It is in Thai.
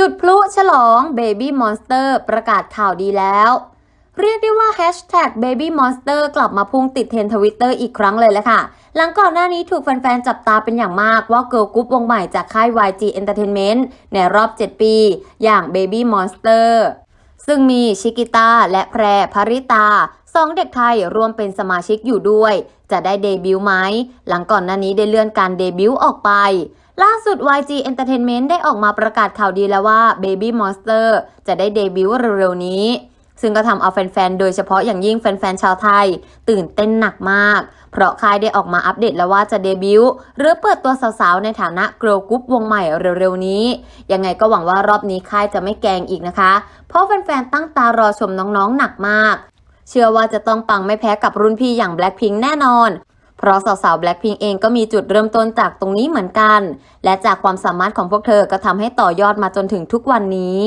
จุดพลุฉลอง Baby Monster ประกาศข่าวดีแล้ว เรียกได้ว่า Hashtag Baby Monster กลับมาพุ่งติดเทรนทวิตเตอร์อีกครั้งเลยแหละค่ะ หลังก่อนหน้านี้ถูกแฟนๆ จับตาเป็นอย่างมากว่าเกิร์ลกรุ๊ปวงใหม่จากค่าย YG Entertainment ในรอบ 7 ปี อย่าง Baby Monster ซึ่งมีชิกิต้าและแพรภริตาสองเด็กไทยรวมเป็นสมาชิกอยู่ด้วย จะได้เดบิวต์ไหม หลังก่อนหน้านี้ได้เลื่อนการเดบิวต์ออกไป ล่าสุด YG Entertainment ได้ออกมาประกาศข่าวดีแล้วว่า Baby Monster จะได้เดบิวต์เร็วๆนี้ ซึ่งก็ทำเอาแฟนๆ โดยเฉพาะอย่างยิ่งแฟนๆ ชาวไทย ตื่นเต้นหนักมาก เพราะค่ายได้ออกมาอัปเดตแล้วว่าจะเดบิวต์หรือเปิดตัวสาวๆ ในฐานะเกิร์ลกรุ๊ปวงใหม่เร็วๆ นี้ ยังไงก็หวังว่ารอบนี้ค่ายจะไม่แกงอีกนะคะ เพราะแฟนๆ ตั้งตารอชมน้องๆ หนักมากเชื่อว่าจะต้องปังไม่แพ้กับรุ่นพี่อย่าง Blackpink แน่นอน เพราะสาวๆแบล็คพิงเองก็มีจุดเริ่มต้นจากตรงนี้เหมือนกัน และจากความสามารถของพวกเธอก็ทำให้ต่อยอดมาจนถึงทุกวันนี้